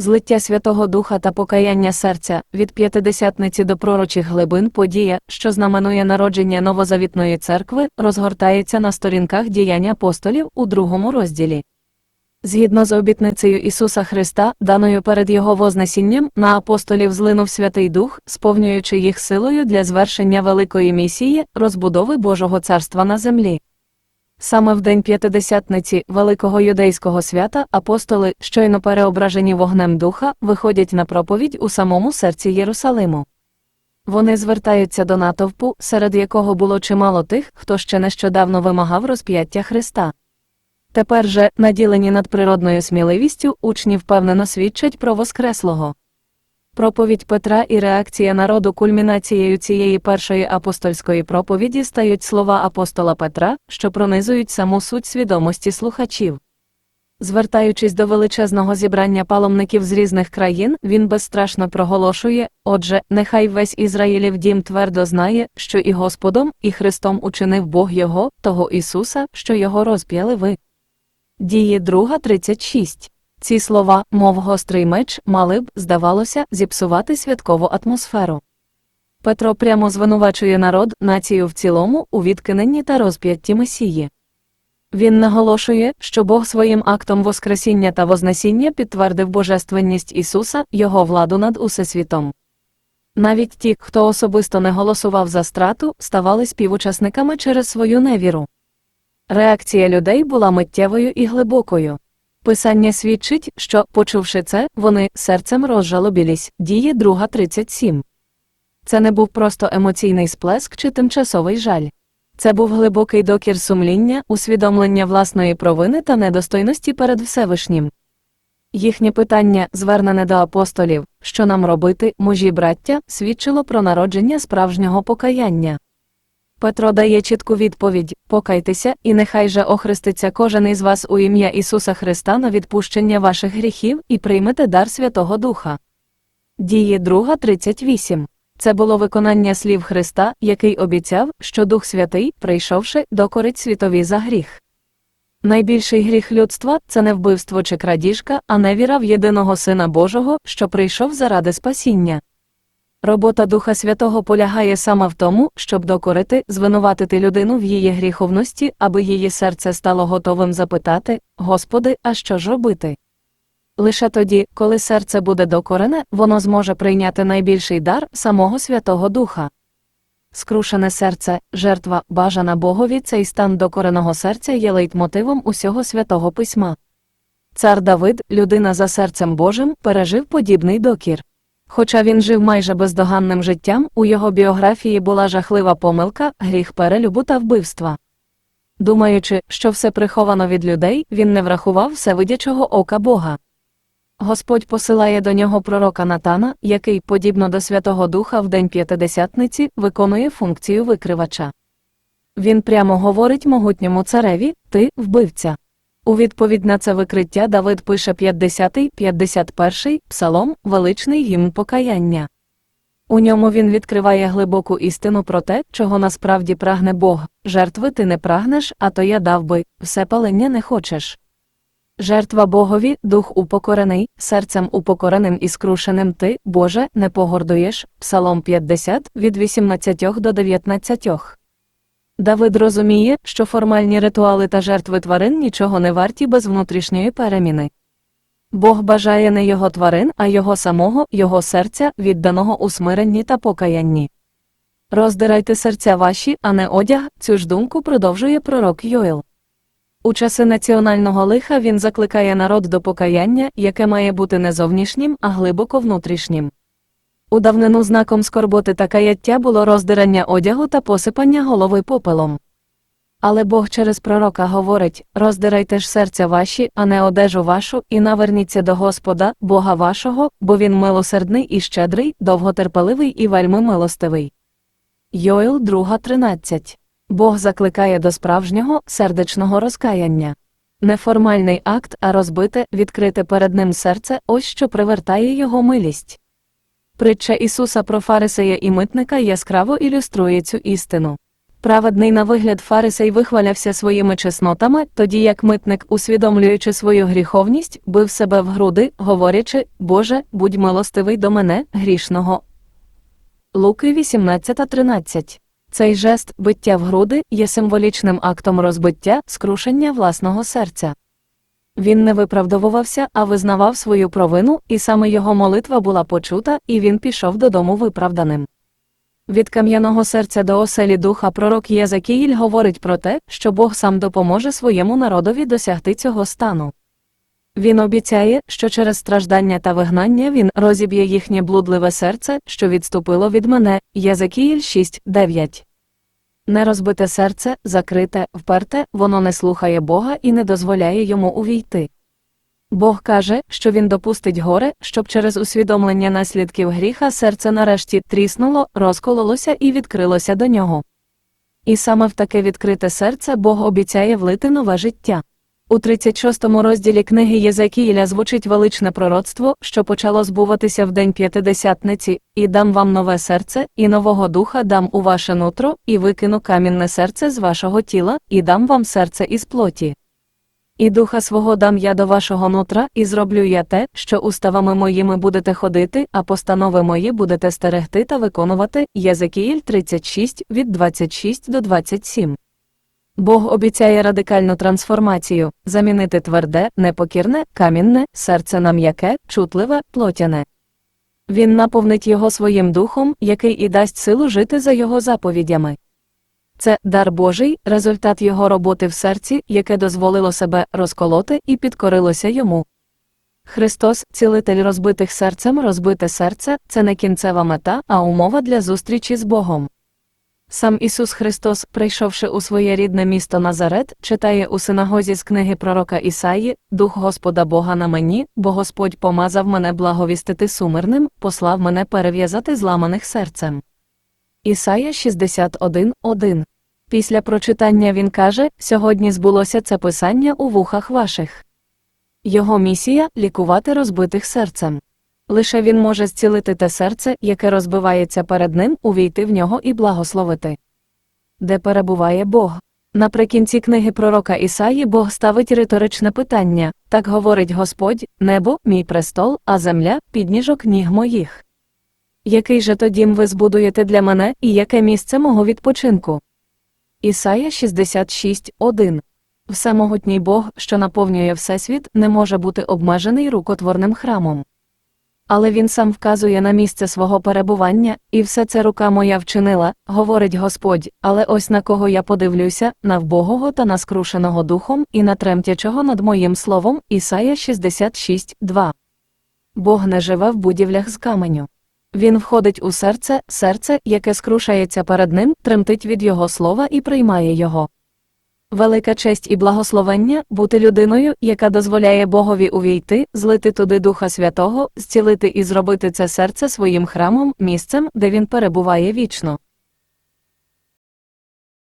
Злиття Святого Духа та покаяння серця від п'ятидесятниці до пророчих глибин подія, що знаменує народження новозавітної церкви, розгортається на сторінках діянь апостолів у другому розділі. Згідно з обітницею Ісуса Христа, даною перед Його Вознесінням, на апостолів злинув Святий Дух, сповнюючи їх силою для звершення великої місії, розбудови Божого царства на землі. Саме в день п'ятидесятниці Великого юдейського свята апостоли, щойно переображені вогнем духа, виходять на проповідь у самому серці Єрусалиму. Вони звертаються до натовпу, серед якого було чимало тих, хто ще нещодавно вимагав розп'яття Христа. Тепер же, наділені надприродною сміливістю, учні впевнено свідчать про Воскреслого. Проповідь Петра і реакція народу кульмінацією цієї першої апостольської проповіді стають слова апостола Петра, що пронизують саму суть свідомості слухачів. Звертаючись до величезного зібрання паломників з різних країн, він безстрашно проголошує Отже, нехай весь Ізраїлів дім твердо знає, що і Господом, і Христом учинив Бог Його, того Ісуса, що його розп'яли ви. Дії 2.36 ці слова, мов гострий меч, мали б, здавалося, зіпсувати святкову атмосферу. Петро прямо звинувачує народ, націю в цілому, у відкиненні та розп'ятті Месії. Він наголошує, що Бог своїм актом Воскресіння та Вознесіння підтвердив божественність Ісуса, Його владу над усесвітом. Навіть ті, хто особисто не голосував за страту, ставали співучасниками через свою невіру. Реакція людей була миттєвою і глибокою. Писання свідчить, що, почувши це, вони серцем розжалобілись, діє 2.37. Це не був просто емоційний сплеск чи тимчасовий жаль. Це був глибокий докір сумління, усвідомлення власної провини та недостойності перед Всевишнім. Їхнє питання, звернене до апостолів, що нам робити, мужі браття, свідчило про народження справжнього покаяння. Петро дає чітку відповідь покайтеся, і нехай же охреститься кожен із вас у ім'я Ісуса Христа на відпущення ваших гріхів і приймете дар Святого Духа. Дії 2.38 Це було виконання слів Христа, який обіцяв, що Дух Святий, прийшовши, докорить світові за гріх. Найбільший гріх людства це не вбивство чи крадіжка, а невіра в єдиного Сина Божого, що прийшов заради спасіння. Робота Духа Святого полягає саме в тому, щоб докорити, звинуватити людину в її гріховності, аби її серце стало готовим запитати Господи, а що ж робити? Лише тоді, коли серце буде докорене, воно зможе прийняти найбільший дар самого Святого Духа. Скрушене серце, жертва, бажана Богові, цей стан докореного серця є лейтмотивом усього святого письма. Цар Давид, людина за серцем Божим, пережив подібний докір. Хоча він жив майже бездоганним життям, у його біографії була жахлива помилка, гріх перелюбу та вбивства. Думаючи, що все приховано від людей, він не врахував всевидячого ока Бога. Господь посилає до нього пророка Натана, який, подібно до Святого Духа в День П'ятидесятниці, виконує функцію викривача. Він прямо говорить могутньому цареві Ти вбивця. У відповідь на це викриття Давид пише 50-й, 51-й псалом, величний гімн покаяння. У ньому він відкриває глибоку істину про те, чого насправді прагне Бог жертви ти не прагнеш, а то я дав би, все палення не хочеш. Жертва Богові, дух упокорений, серцем упокореним і скрушеним ти, Боже, не погордуєш. Псалом 50 від 18 до 19. Давид розуміє, що формальні ритуали та жертви тварин нічого не варті без внутрішньої переміни. Бог бажає не його тварин, а його самого, його серця, відданого у смиренні та покаянні. Роздирайте серця ваші, а не одяг, цю ж думку продовжує пророк Йоел. У часи національного лиха він закликає народ до покаяння, яке має бути не зовнішнім, а глибоко внутрішнім. У давнину знаком скорботи та каяття було роздирання одягу та посипання голови попелом. Але Бог через пророка говорить роздирайте ж серця ваші, а не одежу вашу, і наверніться до Господа, Бога вашого, бо він милосердний і щедрий, довготерпеливий і вельми милостивий. Йоел 2.13 Бог закликає до справжнього, сердечного розкаяння. Неформальний акт, а розбите, відкрите перед ним серце ось що привертає його милість. Притча Ісуса про Фарисея і митника яскраво ілюструє цю істину. Праведний на вигляд фарисей вихвалявся своїми чеснотами, тоді як митник, усвідомлюючи свою гріховність, бив себе в груди, говорячи Боже, будь милостивий до мене, грішного. Луки 18.13 Цей жест биття в груди є символічним актом розбиття, скрушення власного серця. Він не виправдовувався, а визнавав свою провину, і саме його молитва була почута, і він пішов додому виправданим. Від кам'яного серця до оселі духа пророк Єзекіїль говорить про те, що Бог сам допоможе своєму народові досягти цього стану. Він обіцяє, що через страждання та вигнання він розіб'є їхнє блудливе серце, що відступило від мене. Єзекіїль 6.9. Нерозбите серце, закрите, вперте, воно не слухає Бога і не дозволяє йому увійти. Бог каже, що він допустить горе, щоб через усвідомлення наслідків гріха серце нарешті тріснуло, розкололося і відкрилося до нього. І саме в таке відкрите серце Бог обіцяє влити нове життя. У 36 розділі книги Єзекіїля звучить величне пророцтво, що почало збуватися в день п'ятидесятниці, і дам вам нове серце, і нового духа дам у ваше нутро, і викину камінне серце з вашого тіла, і дам вам серце із плоті. І духа свого дам я до вашого нутра, і зроблю я те, що уставами моїми будете ходити, а постанови мої будете стерегти та виконувати. Єзекіїль 36 від 26 до 27. Бог обіцяє радикальну трансформацію, замінити тверде, непокірне, камінне, серце на м'яке, чутливе, плотяне. Він наповнить його своїм духом, який і дасть силу жити за його заповідями. Це дар Божий, результат його роботи в серці, яке дозволило себе розколоти і підкорилося йому. Христос, цілитель розбитих серцем, розбите серце це не кінцева мета, а умова для зустрічі з Богом. Сам Ісус Христос, прийшовши у своє рідне місто Назарет, читає у синагозі з книги пророка Ісаї Дух Господа Бога на мені, бо Господь помазав мене благовістити сумирним, послав мене перев'язати зламаних серцем. Ісая 61.1 Після прочитання він каже Сьогодні збулося це писання у вухах ваших. Його місія лікувати розбитих серцем. Лише він може зцілити те серце, яке розбивається перед ним, увійти в нього і благословити. Де перебуває Бог? Наприкінці книги пророка Ісаї Бог ставить риторичне питання так говорить Господь, небо, мій престол, а земля підніжок ніг моїх. Який же то дім ви збудуєте для мене, і яке місце мого відпочинку? Ісая 66.1 Всемогутній Бог, що наповнює Всесвіт, не може бути обмежений рукотворним храмом. Але він сам вказує на місце свого перебування, і все це рука моя вчинила, говорить Господь, але ось на кого я подивлюся, на вбогого та на скрушеного духом, і на тремтячого над моїм словом, Ісая 66.2. Бог не живе в будівлях з каменю. Він входить у серце, серце, яке скрушається перед ним, тремтить від його слова і приймає його. Велика честь і благословення бути людиною, яка дозволяє Богові увійти, злити туди Духа Святого, зцілити і зробити це серце своїм храмом, місцем, де він перебуває вічно.